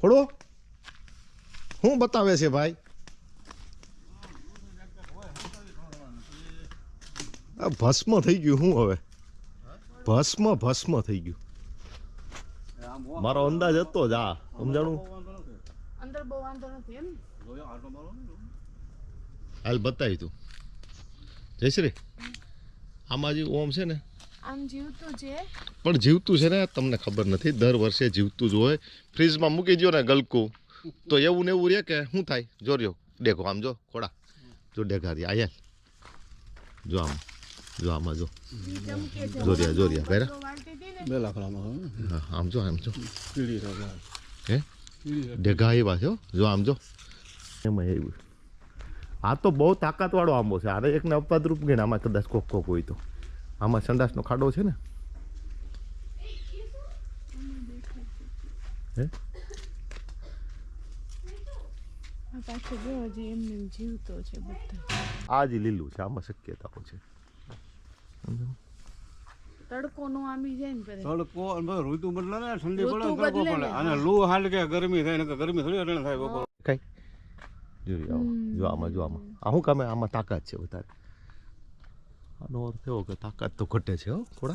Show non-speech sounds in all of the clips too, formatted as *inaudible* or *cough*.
ખોડો શું બતાવે છે ભાઈ? આ ભસ્મ થઈ ગયું શું હવે? ભસ્મ ભસ્મ થઈ ગયું. મારો અંદાજ હતો જ આ સમજાણું? અંદર બહુ વાંધો નથી એમ હાલ બતાવી તું. જયશ્રી આમાં જે ઓમ છે ને આમ જીવતું છે? પણ જીવતું છે ને તમને ખબર નથી દર વર્ષે જીવતું જ હોય. ફ્રીજમાં મૂકી દો ને ગલકું. તો એવું ને એવું રહે કે શું થાય? જો રહ્યો. દેખો આમ જો ખોડા જો દેખાડી આયા. જો આમ. જો આમાં જો. જોરિયા જોરિયા પહેરા. હા, આમ જો આમ જો. હે? ડેઘા એવા છે જો આમ જો. એમાં એવું આ તો બહુ તાકાતવાળો આંબો છે. આને એકને અપવાદરૂપ ગણ. આમાં કદાચ કોક કોક હોય તો. આમાં સંડાસનો ખાડો છે ને? હે? આ પાછો જો હજી એમને એમ જીવતો છે આ જ લીલું છે આમાં શક્યતાઓ છે. તડકો નો આમી જાય ને પેલા તડકો અને ઋતુ બદલે ને ઠંડી પડે તડકો પડે. અને લૂ હાલ કે ગરમી થાય ને ગરમી થોડી અરણ થાય બપોર. કઈ? જોઈ આવો જો આમાં જો આમાં. આ શું કામે આમાં તાકાત છે વધારે. આનો અર્થ એવો કે તાકાત તો ઘટે છે હો થોડા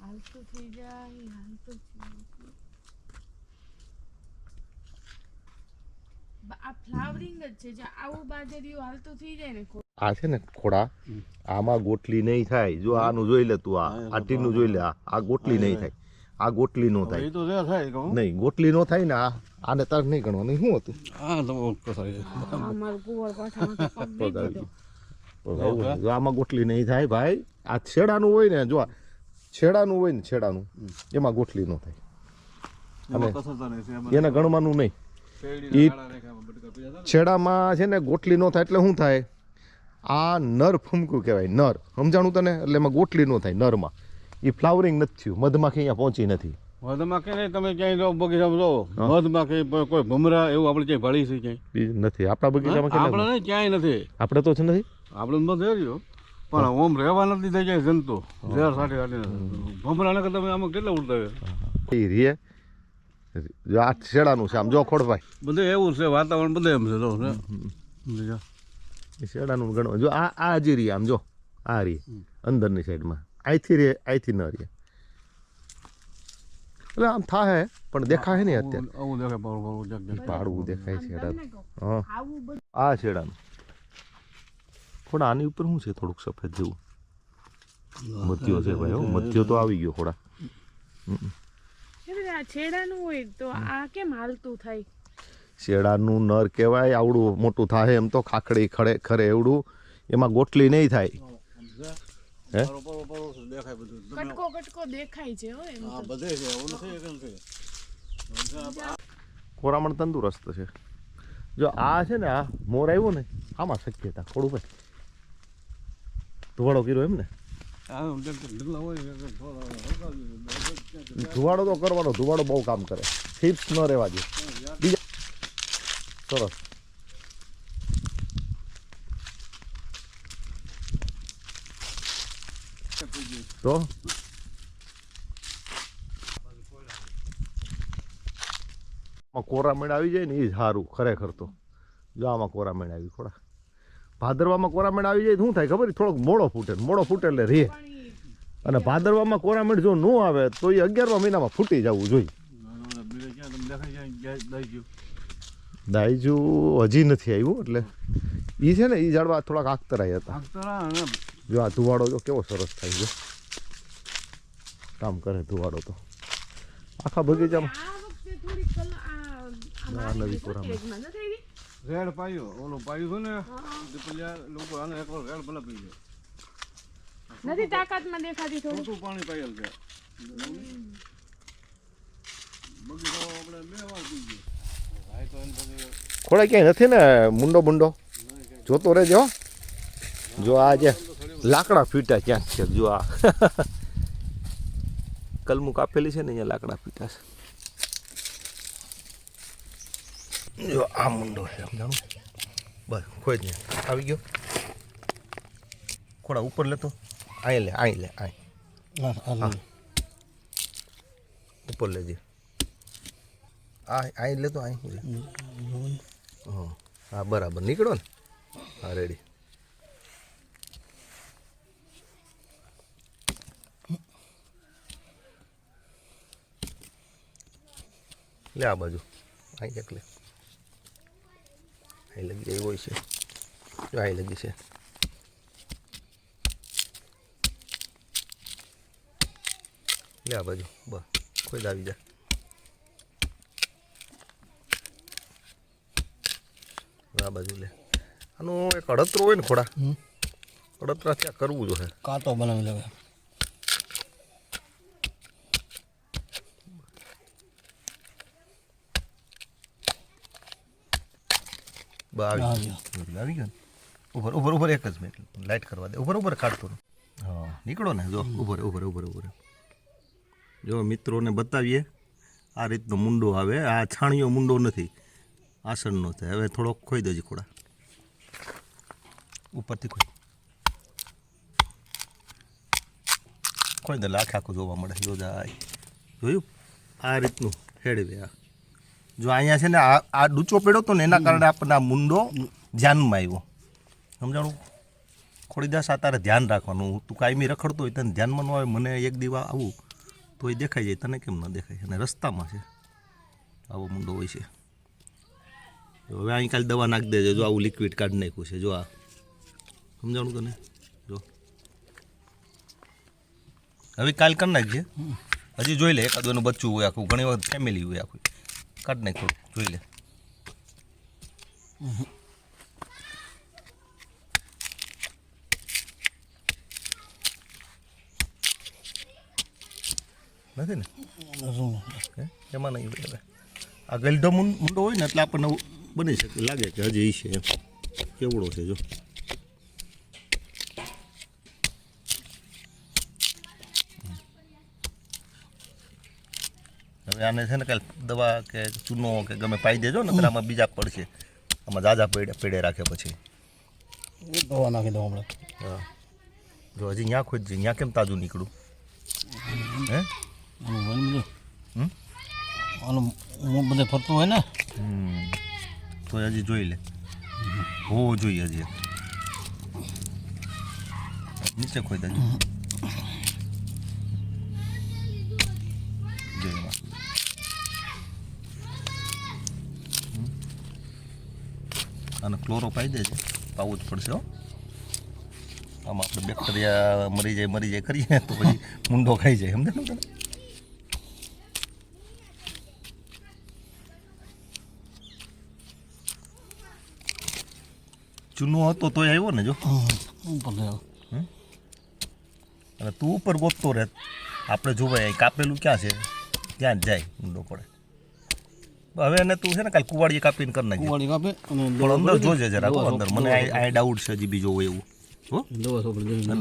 હાલતું થઈ જાય હાલતું થઈ જાય. બા- આ ફ્લાવરિંગ જ છે જે આવું બાજરીયું હાલતું થઈ જાય ને આ છે ને ખોડા. આમાં ગોટલી નહીં થાય. જો આનું જોઈ લે તું આ. આ જોઈ લે આ. આ ગોટલી નહીં થાય. આ ગોટલી નો થાય. તો થાય નહીં ગોટલી નો થાય ને આ. આને તાર નહીં ગણવાનું. શું હતું? હા કુંવર પગ આમાં ગોટલી નહીં થાય ભાઈ. આ છેડાનું હોય ને જો છેડાનું હોય ને છેડાનું એમાં ગોટલી નો થાય. એને ગણવાનું નહીં. થાય છેડામાં છે ને ગોટલી નો થાય એટલે શું થાય? આ નર ફૂમકું કહેવાય નર. સમજાણું તને? એટલે એમાં ગોટલી નો થાય નરમાં. એ ફ્લાવરિંગ નથી થયું. મધમાખી અહીંયા પહોંચી નથી. મધમાખી નહીં? તમે ક્યાંય જાઓ બગીચામાં જો મધમાખી કોઈ ભમરા એવું આપણે ક્યાંય ભળી છે ક્યાંય? નથી. આપણા બગીચામાં આપણે ક્યાંય નથી. આપણે તો છે નથી? આપણે મધ રહ્યો પણ ઓમ રહેવા નથી થઈ જાય જંતુ. ઝેર સાટી સાટી ભમરાને તમે આમાં કેટલા ઉડતા રે જો આ શેડાનું છે આમ જો ખોડભાઈ. બધું એવું છે વાતાવરણ બધું એમ છે જો એ શેડાનું ગણો. જો આ આ જે રીએ આમ જો. આ રહી અંદરની સાઈડમાં. અહીંથી રે અહીંથી ન રીએ. એટલે આમ થાય પણ દેખાય નહીં અત્યારે. આવું દેખાય. પાડવું દેખાય શેડાનું હા. આ શેડાનું. થોડા આની ઉપર શું છે થોડુંક સફેદ જેવું? મધ્યો છે ભાઈ હો. મધ્યો તો આવી ગયો થોડા. છેડાનું હોય તો આ કેમ હાલતું થાય? શેડાનું નર કહેવાય આવડું મોટું થાય એમ તો ખાખડી ખડે ખરે એવડું એમાં ગોટલી નહીં થાય. હે? દેખાય બધું કટકો કટકો દેખાય છે હો એમ હા બધે છે એવું નથી કેમ છે. કોરામણ તંદુરસ્ત છે. જો આ છે ને આ મોર આવ્યું ને આમાં શક્યતા થોડું ભાઈ. ધુવાડો કર્યો એમ ને. ધુવાડો તો કરવાનો ધુવાડો બહુ કામ કરે. ફિપ્સ ન રહેવા દે. બીજા સરસ. તો? કોરામણ આવી જાય ને એ જ સારું ખરેખર તો. જો આમાં કોરામણ આવી થોડા ભાદરવામાં કોરામણ આવી જાય શું થાય ખબર? થોડોક મોડો ફૂટે. મોડો ફૂટે એટલે રે અને ભાદરવામાં કોરામણ જો ન આવે તો એ અગિયારમા મહિનામાં ફૂટી જવું જોઈએ. દાઈજુ હજી નથી આવ્યું એટલે એ છે ને એ ઝાડવા થોડાક આખતરાય હતા. જો આ ધુવાડો જો કેવો સરસ થાય છે. કામ કરે ધુવાડો તો. આખા બગીચામાં. નવી કોરામણ. રેડ પાયો ઓલો પાયું છે ને હા. દીપલિયા લોકો આને એકવાર રેડ ભલે પી જાય નથી તાકાતમાં દેખાતી થોડું. શું પાણી પાયેલ છે. બગીચો આપણે બે વાર પી ગયો. ભાઈ તો એને પછી ખોળા ક્યાંય નથી ને મુંડો મુંડો? જોતો રહેજો. જો આ જે લાકડા ફીટા ક્યાંક છે જો આ. *laughs* કલમું કાપેલી છે ને અહીંયા લાકડા ફીટા છે. જો આ મુંડો છે સમજાણું બસ કોઈ જ નહીં આવી ગયો ખોડા ઉપર લેતો અહીં લે અહીં લે અહીં ઉપર લેજે આ અહીં લેતો અહીં હા બરાબર નીકળો ને હા રેડી લે આ બાજુ અહીં એક લે અહીં લગી જાય હોય છે. જો અહીં લગી છે. લે આ બાજુ બસ કોઈ જ આવી જાય આ બાજુ લે. આનું એક અડતરો હોય ને ખોડા અડતરા ત્યાં કરવું જોઈએ કાંટો બનાવી લેવે આવી આવી ગયું. ઉપર ઉપર ઉપર એક જ મિનિટ લાઇટ કરવા દે. ઉપર ઉપર કાઢતો. હા નીકળો ને. જો ઉપર ઉપર ઉપર ઉપર જો મિત્રોને બતાવીએ આ રીતનો મુંડો આવે. આ છાણિયો મુંડો નથી. આસનનો છે. હવે થોડોક ખોઈ દેજે ખોડા. ઉપરથી ખોઈ. ખોઈ દે લાખ આખે આખું જોવા મળે. જો જાય. જોયું? આ રીતનું હેડવે આ. જો અહીંયા છે ને આ આ ડૂચો પડ્યો હતો ને એના કારણે આપણને આ મુંડો ધ્યાનમાં આવ્યો. સમજાણું? ખોડીદાસ આ તારે ધ્યાન રાખવાનું. તું કાયમી રખડતો હોય તને ધ્યાનમાં ન આવે, મને એક દીવા આવું, તો એ દેખાઈ જાય. તને કેમ ન દેખાય? અને રસ્તામાં છે. આવો મુંડો હોય છે. હવે અહીં કાલે દવા નાખી દેજો. જો આવું લિક્વિડ કાઢી નાખ્યું છે. જો આ. સમજાણું તને? જો. હવે કાલ કરી નાખજે. હજી જોઈ લે, એકાદું એનું બચ્ચું હોય આખું. ઘણી વખત ફેમિલી હોય આખું. કાઢ નાખ થોડું જોઈ લે. નથી ને? એમાં નહીં હવે. આ ગલઢો મુંડો હોય ને એટલે આપણને બની શકે. લાગે કે હજી એ છે એમ. કેવડો છે જો. હવે આને છે ને કાલે દવા કે ચૂનો કે ગમે પાઈ દેજો ને આમાં બીજા પડશે. આમાં જાજા પેડે પેડે રાખે પછી. દવા નાખી દઉં હમણાં. હા. જો હજી ત્યાં ખોજ ત્યાં કેમ તાજું નીકળું હે? આનું? હું બધે ફરતું હોય ને? તો હજી જોઈ લે. હોવો જોઈએ હજી. નીચે ખોઈ દેજો જો એમાં. હમ. આને ક્લોરો પાઈ દેજે. પાવું જ પડશે હો. આમાં આપણે બેક્ટેરિયા મરી જાય મરી જાય કરીએ તો પછી મુંડો ખાઈ જાય. સમજે ને તને ચૂનો હતો તોય આવ્યો ને જો. અને તું ઉપર ગોતતો રહે. આપણે જોવાય કાપેલું ક્યાં છે? ત્યાં જ જાય ઊંડો પડે? હવે એને તું છે ને કાલ કુવાડીએ કાપીને કરી નાખી કુવાડી કાપે અને પણ અંદર જોજે જરા કો અંદર. મને આ આ ડાઉટ છે હજી બીજો હોય એવું. હો?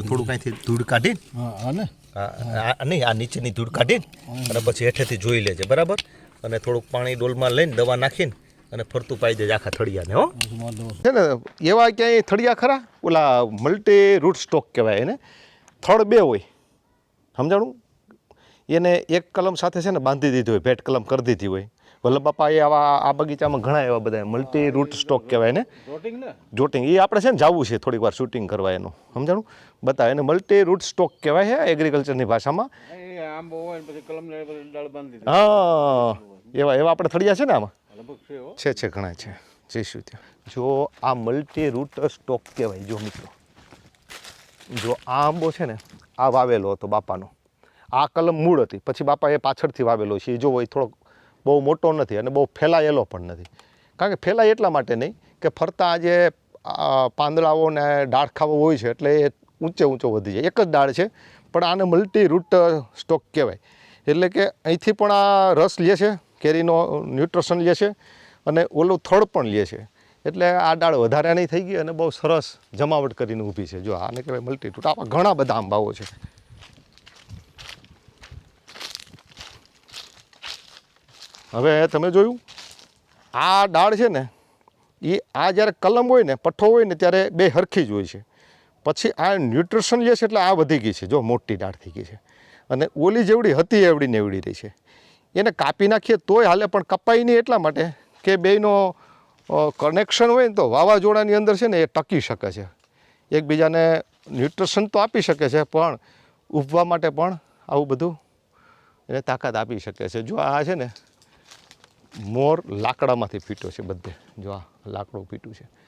થોડું કાંઈથી ધૂળ કાઢી હા હા ને? નહીં આ નીચેની ધૂળ કાઢીને અને પછી હેઠેથી જોઈ લેજે બરાબર? અને થોડુંક પાણી ડોલમાં લઈને દવા નાખીને અને ફરતું પાઈ દેજે આખા થળિયાને હો? છે ને એવા ક્યાંય થળિયા ખરા? ઓલા મલ્ટી રૂટ સ્ટોક કહેવાય એને. થળ બે હોય. સમજાણું? એને એક કલમ સાથે છે ને બાંધી દીધી હોય ભેટ કલમ કરી દીધી હોય. વલ્લભ બાપાએ આવા આ બગીચામાં ઘણા એવા બધા મલ્ટી રૂટ સ્ટોક કહેવાય ને? જોટિંગ એ આપણે છે ને જવું છે થોડીક વાર શૂટિંગ કરવા એનું. સમજાણું? બતાવે. એને મલ્ટી રૂટ સ્ટોક કહેવાય છે એગ્રીકલ્ચરની ભાષામાં. હા. એવા એવા આપણે થળિયા છે ને આમાં? છે છે છે ઘણા છે. જઈશું ત્યાં જો આ મલ્ટી રૂટ સ્ટોક કહેવાય જો મિત્રો. જો આ આંબો છે ને આ વાવેલો હતો બાપાનો. આ કલમ મૂળ હતી. પછી બાપાએ પાછળથી વાવેલો છે. એ જો હોય થોડોક બહુ મોટો નથી અને બહુ ફેલાયેલો પણ નથી. કારણ કે ફેલાય એટલા માટે નહીં કે ફરતા જે પાંદડાઓ ને ડાળખાઓ હોય છે એટલે એ ઊંચે ઊંચો વધી જાય. એક જ ડાળ છે, પણ આને મલ્ટી રૂટ સ્ટોક કહેવાય. એટલે કે અહીંથી પણ આ રસ લે છે, કેરીનો ન્યુટ્રશન લે છે અને ઓલું થડ પણ લે છે. એટલે આ ડાળ નહીં થઈ ગઈ અને બહુ સરસ જમાવટ કરીને ઊભી છે. જો આને કહેવાય મલ્ટી રૂટ આવા ઘણા બધા આંબાઓ છે. હવે તમે જોયું? આ ડાળ છે ને, એ આ જ્યારે કલમ હોય ને, પઠ્ઠો હોય ને, ત્યારે બે હરખી જ હોય છે. પછી આ ન્યુટ્રિશન લે છે એટલે આ વધી ગઈ છે, જો મોટી ડાળ થઈ ગઈ છે. અને ઓલી જેવડી હતી, એવડી ને એવડી રહી છે. એને કાપી નાખીએ તોય હાલે, પણ કપાય નહીં એટલા માટે કે બેયનો કનેક્શન હોય ને તો વાવાઝોડાની અંદર છે ને એ ટકી શકે છે. એકબીજાને ન્યુટ્રિશન તો આપી શકે છે, પણ ઉભવા માટે પણ આવું બધું એને તાકાત આપી શકે છે. જો આ છે ને મોર લાકડામાંથી ફીટો છે બધે. જો આ લાકડું ફીટું છે.